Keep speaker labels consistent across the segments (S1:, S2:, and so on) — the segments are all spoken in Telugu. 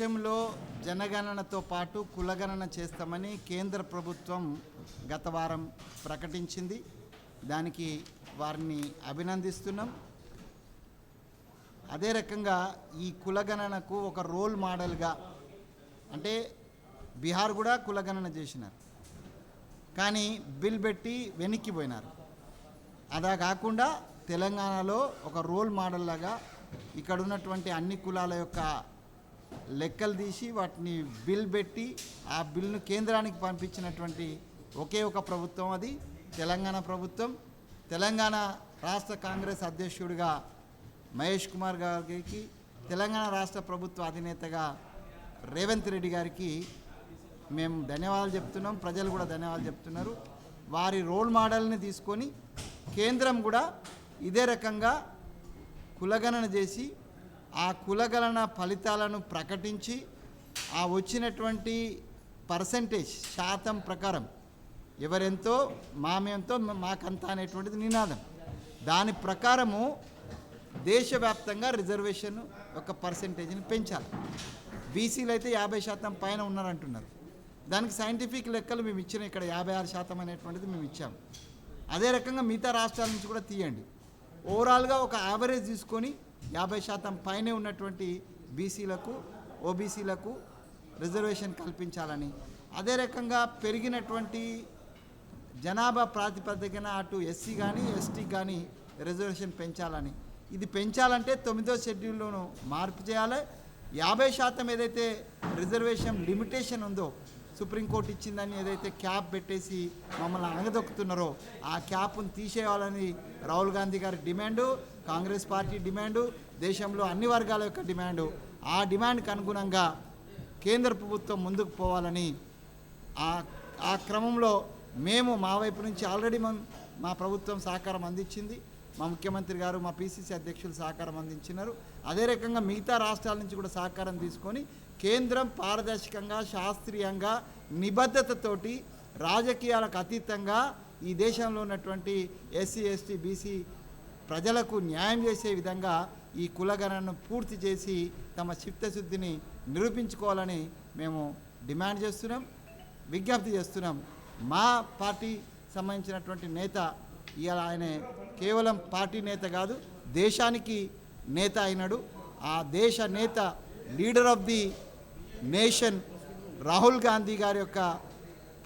S1: దేశంలో జనగణనతో పాటు కులగణన చేస్తామని కేంద్ర ప్రభుత్వం గత వారం ప్రకటించింది. దానికి వారిని అభినందిస్తున్నాం. అదే రకంగా ఈ కులగణనకు ఒక రోల్ మోడల్గా అంటే బీహార్ కూడా కులగణన చేసినారు. కానీ బిల్ పెట్టి వెనక్కిపోయినారు అదా కాకుండా తెలంగాణలో ఒక రోల్ మోడల్ లాగా ఇక్కడ ఉన్నటువంటి అన్ని కులాల యొక్క లెక్కలు తీసి వాటిని బిల్ పెట్టి ఆ బిల్ను కేంద్రానికి పంపించినటువంటి ఒకే ఒక ప్రభుత్వం అది. తెలంగాణ ప్రభుత్వం. తెలంగాణ రాష్ట్ర కాంగ్రెస్ అధ్యక్షుడిగా మహేష్ కుమార్ గారికి తెలంగాణ రాష్ట్ర ప్రభుత్వ అధినేతగా రేవంత్ రెడ్డి గారికి మేము ధన్యవాదాలు చెప్తున్నాం. ప్రజలు కూడా ధన్యవాదాలు చెప్తున్నారు. వారి రోల్ మోడల్ని తీసుకొని కేంద్రం కూడా ఇదే రకంగా కులగణన చేసి ఆ కులగణన ఫలితాలను ప్రకటించి ఆ వచ్చినటువంటి పర్సంటేజ్ శాతం ప్రకారం ఎవరెంతో మామెంతో మాకంత అనేటువంటిది నినాదం. దాని ప్రకారము దేశవ్యాప్తంగా రిజర్వేషన్ ఒక పర్సంటేజ్ని పెంచాలి. బీసీలు అయితే యాభై శాతం పైన ఉన్నారంటున్నారు. దానికి సైంటిఫిక్ లెక్కలు మేము ఇచ్చిన ఇక్కడ యాభై ఆరు శాతం అనేటువంటిది మేము ఇచ్చాము. అదే రకంగా మిగతా రాష్ట్రాల నుంచి కూడా తీయండి. ఓవరాల్గా ఒక యావరేజ్ తీసుకొని యాభై శాతం పైనే ఉన్నటువంటి బీసీలకు ఓబీసీలకు రిజర్వేషన్ కల్పించాలని. అదే రకంగా పెరిగినటువంటి జనాభా ప్రాతిపదికన అటు ఎస్సీ కానీ ఎస్టీ కానీ రిజర్వేషన్ పెంచాలని. ఇది పెంచాలంటే తొమ్మిదో షెడ్యూల్లోనూ మార్పు చేయాలి. యాభై శాతం ఏదైతే రిజర్వేషన్ లిమిటేషన్ ఉందో సుప్రీంకోర్టు ఇచ్చిందని ఏదైతే క్యాప్ పెట్టేసి మమ్మల్ని అణగదొక్కుతున్నారో ఆ క్యాప్ను తీసేయాలని రాహుల్ గాంధీ గారి డిమాండు కాంగ్రెస్ పార్టీ డిమాండు దేశంలో అన్ని వర్గాల యొక్క డిమాండు. ఆ డిమాండ్కి అనుగుణంగా కేంద్ర ప్రభుత్వం ముందుకు పోవాలని ఆ ఆ క్రమంలో మేము మా వైపు నుంచి ఆల్రెడీ మన- మా ప్రభుత్వం సహకారం అందించింది. మా ముఖ్యమంత్రి గారు మా పిసిసి అధ్యక్షులు సహకారం అందించినారు. అదే రకంగా మిగతా రాష్ట్రాల నుంచి కూడా సహకారం తీసుకొని కేంద్రం పారదర్శకంగా శాస్త్రీయంగా నిబద్ధతతోటి రాజకీయాలకు అతీతంగా ఈ దేశంలో ఉన్నటువంటి ఎస్సీ ఎస్టీ బీసీ ప్రజలకు న్యాయం చేసే విధంగా ఈ కులగణను పూర్తి చేసి తమ చిత్తశుద్ధిని నిరూపించుకోవాలని మేము డిమాండ్ చేస్తున్నాం విజ్ఞప్తి చేస్తున్నాం. మా పార్టీ సంబంధించినటువంటి నేత ఇవాళ ఆయన కేవలం పార్టీ నేత కాదు దేశానికి నేత అయినాడు. ఆ దేశ నేత leader of the nation Rahul Gandhi గారి యొక్క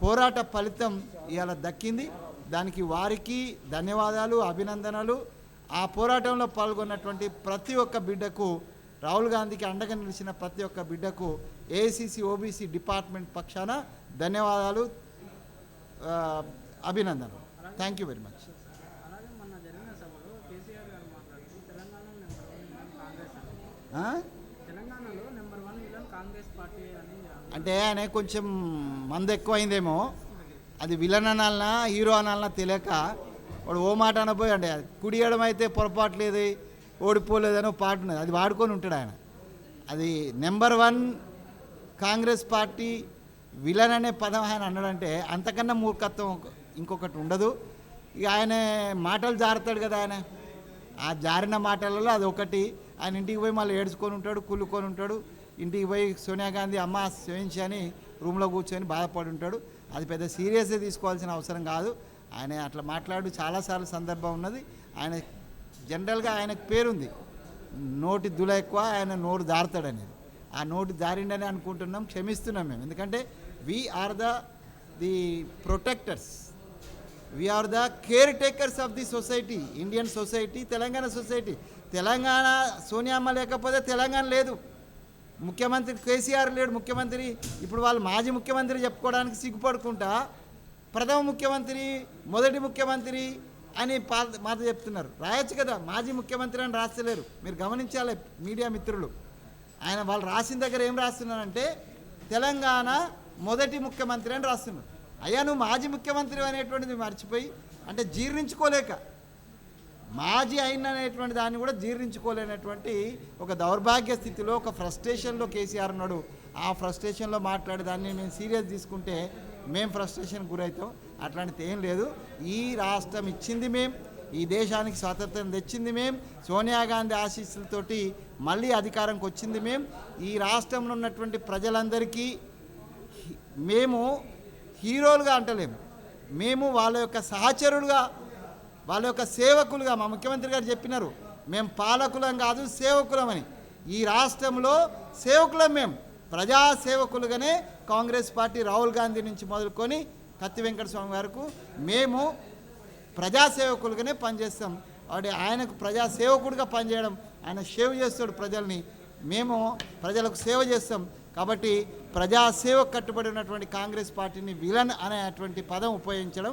S1: పోరాట ఫలితం ఇవాళ దక్కింది. దానికి వారికి ధన్యవాదాలు అభినందనలు. ఆ పోరాటంలో పాల్గొన్నటువంటి ప్రతి ఒక్క బిడ్డకు రాహుల్ గాంధీకి అండగా నిలిచిన ప్రతి ఒక్క బిడ్డకు ఏఐసిసి ఓబీసీ డిపార్ట్మెంట్ పక్షాన ధన్యవాదాలు అభినందనలు. థ్యాంక్ యూ వెరీ మచ్
S2: అలాగే
S1: అంటే ఆయన కొంచెం మంద ఎక్కువైందేమో. అది విలన్ అనాలనా హీరో అనాలనా తెలియక వాడు ఓ మాట అనబోయండి అంటే కుడియడం అయితే పొరపాటు లేదు ఓడిపోలేదని ఒక పాట ఉన్నది. అది వాడుకొని ఉంటాడు ఆయన. అది number one Congress party villain అనే పదం ఆయన అన్నాడంటే అంతకన్నా మూర్ఖత్వం ఇంకొకటి ఉండదు. ఇక ఆయన మాటలు జారుతాడు కదా ఆయన. ఆ జారిన మాటలలో అది ఒకటి. ఆయన ఇంటికి పోయి మళ్ళీ ఏడ్చుకొని ఉంటాడు కుళ్ళుకొని ఉంటాడు. ఇంటికి పోయి సోనియా గాంధీ అమ్మ క్షమించి అని రూమ్లో కూర్చొని బాధపడి ఉంటాడు అది పెద్ద సీరియస్గా తీసుకోవాల్సిన అవసరం కాదు. ఆయన అట్లా మాట్లాడు చాలాసార్లు సందర్భం ఉన్నది. ఆయన జనరల్గా ఆయనకు పేరుంది. నోటి దుల ఎక్కువ ఆయన నోరు జారుతాడనేది ఆ నోటి దారిండని అనుకుంటున్నాం క్షమిస్తున్నాం మేము. ఎందుకంటే we are the the protectors we are the caretakers of the society Indian society Telangana society Telangana సోనియామ్మ లేకపోతే తెలంగాణ లేదు. ముఖ్యమంత్రి కేసీఆర్ లేడు ముఖ్యమంత్రి ఇప్పుడు వాళ్ళు మాజీ ముఖ్యమంత్రి చెప్పుకోవడానికి సిగ్గుపడుకుంటా ప్రథమ ముఖ్యమంత్రి మొదటి ముఖ్యమంత్రి అని మాట చెప్తున్నారు. రాయొచ్చు కదా మాజీ ముఖ్యమంత్రి అని రాస్తలేరు. మీరు గమనించాలి మీడియా మిత్రులు. ఆయన వాళ్ళు రాసిన దగ్గర ఏం రాస్తున్నారంటే తెలంగాణ మొదటి ముఖ్యమంత్రి అని రాస్తున్నారు. అయ్యా నువ్వు మాజీ ముఖ్యమంత్రి అనేటువంటిది మర్చిపోయి అంటే జీర్ణించుకోలేక మాజీ అయిన అనేటువంటి దాన్ని కూడా జీర్ణించుకోలేనటువంటి ఒక దౌర్భాగ్య స్థితిలో ఒక ఫ్రస్ట్రేషన్లో కేసీఆర్ ఉన్నాడు. ఆ ఫ్రస్ట్రేషన్లో మాట్లాడే దాన్ని మేము సీరియస్ తీసుకుంటే మేము ఫ్రస్ట్రేషన్ గురవుతాం. అట్లాంటిది ఏం లేదు. ఈ రాష్ట్రం ఇచ్చింది మేం ఈ దేశానికి స్వాతంత్రం తెచ్చింది మేం సోనియా గాంధీ ఆశీస్సులతోటి మళ్ళీ అధికారంకి వచ్చింది మేం. ఈ రాష్ట్రంలో ఉన్నటువంటి ప్రజలందరికీ మేము హీరోలుగా అంటలేము మేము వాళ్ళ యొక్క సహచరులుగా వాళ్ళ యొక్క సేవకులుగా మా ముఖ్యమంత్రి గారు చెప్పినారు. మేము పాలకులం కాదు సేవకులమని. ఈ రాష్ట్రంలో సేవకులం మేము ప్రజా సేవకులుగానే కాంగ్రెస్ పార్టీ రాహుల్ గాంధీ నుంచి మొదలుకొని కత్తి వెంకటస్వామి వరకు మేము ప్రజాసేవకులుగానే పనిచేస్తాం. వాడి ఆయనకు ప్రజా సేవకుడిగా పనిచేయడం ఆయన సేవ చేస్తాడు ప్రజల్ని. మేము ప్రజలకు సేవ చేస్తాం. కాబట్టి ప్రజాసేవకు కట్టుబడి ఉన్నటువంటి కాంగ్రెస్ పార్టీని విలన్ అనేటువంటి పదం ఉపయోగించడం